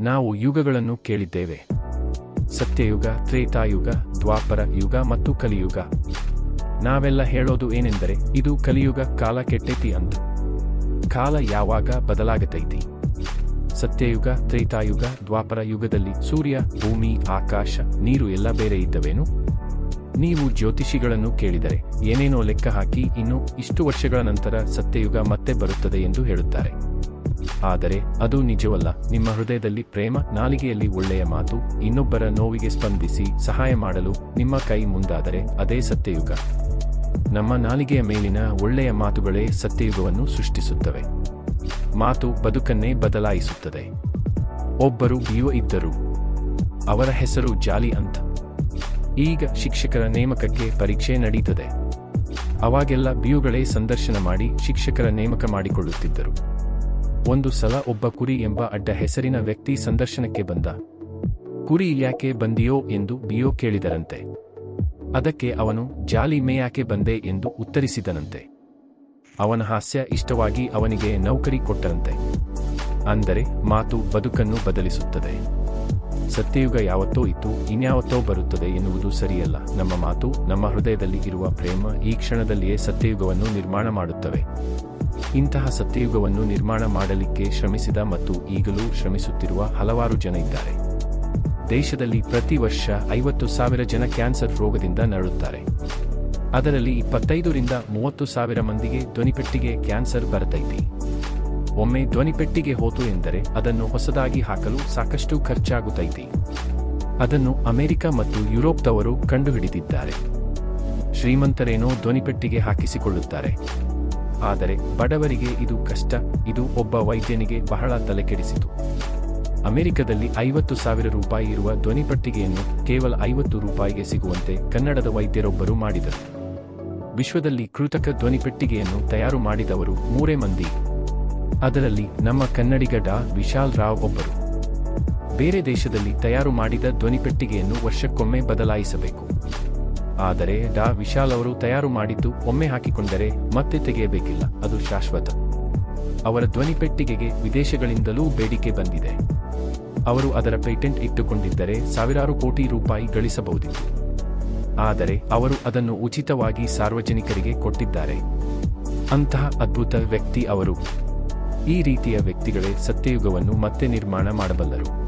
ನಾವು ಯುಗಗಳನ್ನು ಕೇಳಿದ್ದೇವೆ. ಸತ್ಯಯುಗ, ತ್ರೇತಾಯುಗ, ದ್ವಾಪರ ಯುಗ ಮತ್ತು ಕಲಿಯುಗ. ನಾವೆಲ್ಲ ಹೇಳೋದು ಏನೆಂದರೆ, ಇದು ಕಲಿಯುಗ ಕಾಲ ಕೆಟ್ಟೈತಿ ಅಂತ. ಕಾಲ ಯಾವಾಗ ಬದಲಾಗತೈತಿ? ಸತ್ಯಯುಗ, ತ್ರೇತಾಯುಗ, ದ್ವಾಪರ ಯುಗದಲ್ಲಿ ಸೂರ್ಯ, ಭೂಮಿ, ಆಕಾಶ, ನೀರು ಎಲ್ಲ ಬೇರೆ ಇದ್ದವೇನು? ನೀವು ಜ್ಯೋತಿಷಿಗಳನ್ನು ಕೇಳಿದರೆ, ಏನೇನೋ ಲೆಕ್ಕ ಹಾಕಿ ಇನ್ನು ಇಷ್ಟು ವರ್ಷಗಳ ನಂತರ ಸತ್ಯಯುಗ ಮತ್ತೆ ಬರುತ್ತದೆ ಎಂದು ಹೇಳುತ್ತಾರೆ. ಆದರೆ ಅದು ನಿಜವಲ್ಲ. ನಿಮ್ಮ ಹೃದಯದಲ್ಲಿ ಪ್ರೇಮ, ನಾಲಿಗೆಯಲ್ಲಿ ಒಳ್ಳೆಯ ಮಾತು, ಇನ್ನೊಬ್ಬರ ನೋವಿಗೆ ಸ್ಪಂದಿಸಿ ಸಹಾಯ ಮಾಡಲು ನಿಮ್ಮ ಕೈ ಮುಂದಾದರೆ ಅದೇ ಸತ್ಯಯುಗ. ನಮ್ಮ ನಾಲಿಗೆಯ ಮೇಲಿನ ಒಳ್ಳೆಯ ಮಾತುಗಳೇ ಸತ್ಯಯುಗವನ್ನು ಸೃಷ್ಟಿಸುತ್ತವೆ. ಮಾತು ಬದುಕನ್ನೇ ಬದಲಾಯಿಸುತ್ತದೆ. ಒಬ್ಬರು ಯುವ ಇದ್ದರು. ಅವರ ಹೆಸರು ಜಾಲಿ ಅಂತ ಈಗ ಶಿಕ್ಷಕರ ನೇಮಕಕ್ಕೆ ಪರೀಕ್ಷೆ ನಡೀತದೆ. ಅವಾಗೆಲ್ಲ ಬಿಯುಗಳೇ ಸಂದರ್ಶನ ಮಾಡಿ ಶಿಕ್ಷಕರ ನೇಮಕ ಮಾಡಿಕೊಳ್ಳುತ್ತಿದ್ದರು. ಒಂದು ಸಲ ಒಬ್ಬ ಕುರಿ ಎಂಬ ಅಡ್ಡ ಹೆಸರಿನ ವ್ಯಕ್ತಿ ಸಂದರ್ಶನಕ್ಕೆ ಬಂದ. ಕುರಿ ಯಾಕೆ ಬಂದಿಯೋ ಎಂದು ಬಿಯೋ ಕೇಳಿದರಂತೆ. ಅದಕ್ಕೆ ಅವನು, ಜಾಲಿ ಮೇಯಾಕೆ ಬಂದೆ? ಎಂದು ಉತ್ತರಿಸಿದನಂತೆ. ಅವನ ಹಾಸ್ಯ ಇಷ್ಟವಾಗಿ ಅವನಿಗೆ ನೌಕರಿ ಕೊಟ್ಟರಂತೆ. ಅಂದರೆ, ಮಾತು ಬದುಕನ್ನು ಬದಲಿಸುತ್ತದೆ. ಸತ್ಯಯುಗ ಯಾವತ್ತೋ ಇತ್ತು, ಇನ್ಯಾವತ್ತೋ ಬರುತ್ತದೆ ಎನ್ನುವುದು ಸರಿಯಲ್ಲ. ನಮ್ಮ ಮಾತು, ನಮ್ಮ ಹೃದಯದಲ್ಲಿ ಇರುವ ಪ್ರೇಮ ಈ ಕ್ಷಣದಲ್ಲಿಯೇ ಸತ್ಯಯುಗವನ್ನು ನಿರ್ಮಾಣ ಮಾಡುತ್ತವೆ. ಇಂತಹ ಸತ್ಯಯುಗವನ್ನು ನಿರ್ಮಾಣ ಮಾಡಲಿಕ್ಕೆ ಶ್ರಮಿಸಿದ ಮತ್ತು ಈಗಲೂ ಶ್ರಮಿಸುತ್ತಿರುವ ಹಲವಾರು ಜನ ಇದ್ದಾರೆ. ದೇಶದಲ್ಲಿ ಪ್ರತಿ ವರ್ಷ ಐವತ್ತು ಸಾವಿರ ಜನ ಕ್ಯಾನ್ಸರ್ ರೋಗದಿಂದ ನರಳುತ್ತಾರೆ. ಅದರಲ್ಲಿ ಇಪ್ಪತ್ತೈದರಿಂದ ಮೂವತ್ತು ಸಾವಿರ ಮಂದಿಗೆ ಧ್ವನಿಪೆಟ್ಟಿಗೆ ಕ್ಯಾನ್ಸರ್ ಬರತೈತಿ. ಒಮ್ಮೆ ಧ್ವನಿಪೆಟ್ಟಿಗೆ ಹೋತು ಎಂದರೆ ಅದನ್ನು ಹೊಸದಾಗಿ ಹಾಕಲು ಸಾಕಷ್ಟು ಖರ್ಚಾಗುತ್ತೈತಿ ಅದನ್ನು ಅಮೆರಿಕ ಮತ್ತು ಯುರೋಪ್ದವರು ಕಂಡುಹಿಡಿದಿದ್ದಾರೆ. ಶ್ರೀಮಂತರೇನೋ ಧ್ವನಿಪೆಟ್ಟಿಗೆ ಹಾಕಿಸಿಕೊಳ್ಳುತ್ತಾರೆ. ಆದರೆ ಬಡವರಿಗೆ ಇದು ಕಷ್ಟ. ಇದು ಒಬ್ಬ ವೈದ್ಯನಿಗೆ ಬಹಳ ತಲೆಕೆಡಿಸಿತು. ಅಮೆರಿಕದಲ್ಲಿ ಐವತ್ತು ಸಾವಿರ ರೂಪಾಯಿ ಇರುವ ಧ್ವನಿಪಟ್ಟಿಗೆಯನ್ನು ಕೇವಲ ಐವತ್ತು ರೂಪಾಯಿಗೆ ಸಿಗುವಂತೆ ಕನ್ನಡದ ವೈದ್ಯರೊಬ್ಬರು ಮಾಡಿದರು. ವಿಶ್ವದಲ್ಲಿ ಕೃತಕ ಧ್ವನಿಪೆಟ್ಟಿಗೆಯನ್ನು ತಯಾರು ಮಾಡಿದವರು ಮೂರೇ ಮಂದಿ. ಅದರಲ್ಲಿ ನಮ್ಮ ಕನ್ನಡಿಗ ಡಾ. ವಿಶಾಲ್ ರಾವ್ ಒಬ್ಬರು. ಬೇರೆ ದೇಶದಲ್ಲಿ ತಯಾರು ಮಾಡಿದ ಧ್ವನಿಪೆಟ್ಟಿಗೆಯನ್ನು ವರ್ಷಕ್ಕೊಮ್ಮೆ ಬದಲಾಯಿಸಬೇಕು. ಆದರೆ ಡಾ ವಿಶಾಲ್ ಅವರು ತಯಾರು ಮಾಡಿದ್ದು ಒಮ್ಮೆ ಹಾಕಿಕೊಂಡರೆ ಮತ್ತೆ ತೆಗೆಯಬೇಕಿಲ್ಲ, ಅದು ಶಾಶ್ವತ. ಅವರ ಧ್ವನಿಪೆಟ್ಟಿಗೆಗೆ ವಿದೇಶಗಳಿಂದಲೂ ಬೇಡಿಕೆ ಬಂದಿದೆ. ಅವರು ಅದರ ಪೇಟೆಂಟ್ ಇಟ್ಟುಕೊಂಡಿದ್ದರೆ ಸಾವಿರಾರು ಕೋಟಿ ರೂಪಾಯಿ ಗಳಿಸಬಹುದಿತ್ತು ಆದರೆ ಅವರು ಅದನ್ನು ಉಚಿತವಾಗಿ ಸಾರ್ವಜನಿಕರಿಗೆ ಕೊಟ್ಟಿದ್ದಾರೆ. ಅಂತಹ ಅದ್ಭುತ ವ್ಯಕ್ತಿ ಅವರು. ಈ ರೀತಿಯ ವ್ಯಕ್ತಿಗಳೇ ಸತ್ಯಯುಗವನ್ನು ಮತ್ತೆ ನಿರ್ಮಾಣ ಮಾಡಬಲ್ಲರು.